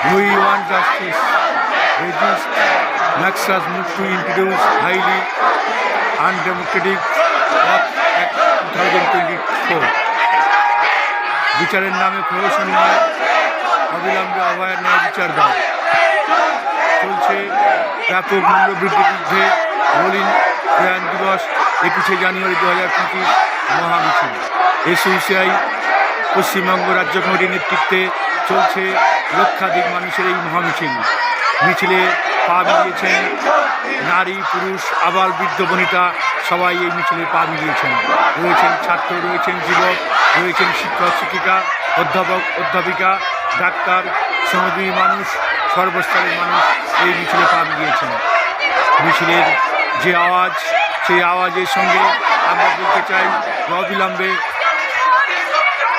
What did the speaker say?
We want justice. Resist Naxal's move to introduce highly undemocratic Act 2024. বিচারের নামে প্রহসন নয় অবিলম্বে অভয়ের ন্যায় বিচার দাও চলছে ব্যাপক মূল্যবৃদ্ধির বিরুদ্ধে মলিন প্রয়াণ দিবস, একুশে জানুয়ারি দু হাজার পঁচিশ মহামিছিল এসইউসিআই পশ্চিমবঙ্গ রাজ্য কমিটির নেতৃত্বে চলছে লক্ষাধিক মানুষের এই মহামিছিল। মিছিলে পা মিলিয়েছেন নারী, পুরুষ আবার বৃদ্ধ, বনিতা সবাই এই মিছিলে পা মিলিয়েছেন রয়েছেন ছাত্র, রয়েছেন যুবক, রয়েছেন শিক্ষক, শিক্ষিকা, অধ্যাপক, অধ্যাপিকা, ডাক্তার, শ্রমজীবী মানুষ, সর্বস্তরের মানুষ এই মিছিলে পা মিলিয়েছেন মিছিলের যে আওয়াজ, সেই আওয়াজের সঙ্গে আমরা বলতে চাই অবিলম্বে